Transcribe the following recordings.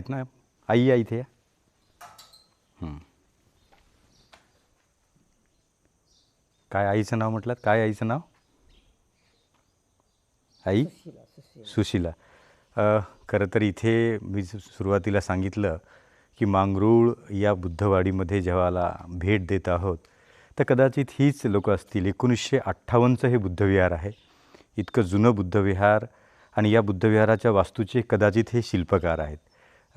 आहेत ना आई या इथे या. काय आईचं नाव म्हटलं? काय आईचं नाव? आई? सुशिला खरं तर इथे मी सुरुवातीला सांगितलं की मांगरूळ या बुद्धवाडीमध्ये जेव्हाला भेट देत आहोत तर कदाचित हीच लोक असतील. एकोणीसशे अठ्ठावन्नचं हे बुद्धविहार आहे. इतकं जुनं बुद्धविहार आणि या बुद्धविहाराच्या वास्तूचे कदाचित हे शिल्पकार आहेत.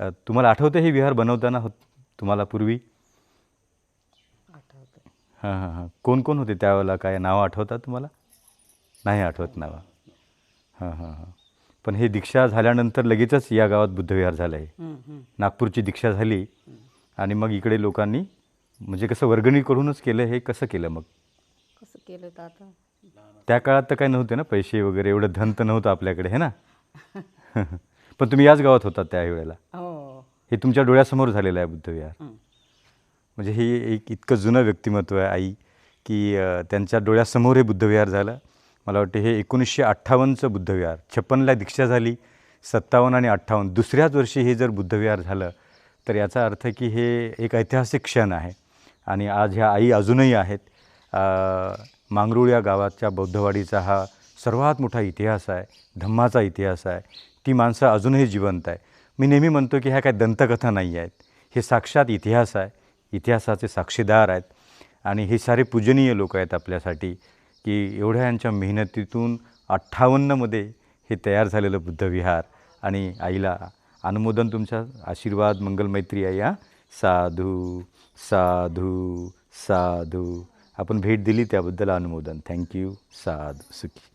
तुम्हाला आठवतं हे विहार बनवताना होत तुम्हाला पूर्वी? हां हां हां. कोण कोण होते त्यावेळेला? काय नावं आठवतात तुम्हाला? नाही आठवत नावं. हां हां हां. पण हे दीक्षा झाल्यानंतर लगेचच या गावात बुद्धविहार झालं आहे. नागपूरची दीक्षा झाली आणि मग इकडे लोकांनी म्हणजे कसं वर्गणी करूनच केलं हे कसं केलं मग? कसं केलं तर आता? त्या काळात तर काही नव्हते ना पैसे वगैरे? एवढं धन तर नव्हतं आपल्याकडे है ना? पण तुम्ही याच गावात होतात त्यावेळेला. हो. हे तुमच्या डोळ्यासमोर झालेलं आहे बुद्धविहार. म्हणजे हे एक इतकं जुनं व्यक्तिमत्व आहे आई की त्यांच्या डोळ्यासमोर हे बुद्धविहार झालं. मला वाटतं हे एकोणीसशे अठ्ठावन्नचं बुद्धविहार. छप्पनला दीक्षा झाली सत्तावन्न आणि अठ्ठावन्न. दुसऱ्याच वर्षी हे जर बुद्धविहार झालं तर याचा अर्थ की हे एक ऐतिहासिक क्षण आहे. आणि आज ह्या आई अजूनही आहेत. मांगरूळ या गावाच्या बौद्धवाडीचा हा सर्वात मोठा इतिहास आहे धम्माचा इतिहास आहे. ती माणसं अजूनही जिवंत आहे. मी नेहमी म्हणतो की ह्या काय दंतकथा नाही आहेत. हे साक्षात इतिहास आहे. इतिहासाचे साक्षीदार आहेत. आणि हे सारे पूजनीय लोक आहेत आपल्यासाठी की एवढ्या यांच्या मेहनतीतून अठ्ठावन्नमध्ये हे तयार झालेलं बुद्धविहार. आणि आईला अनुमोदन तुमच्या आशीर्वाद मंगलमैत्री आई या साधू साधू साधू. आपण भेट दिली त्याबद्दल अनुमोदन. थँक्यू साधू सुखी.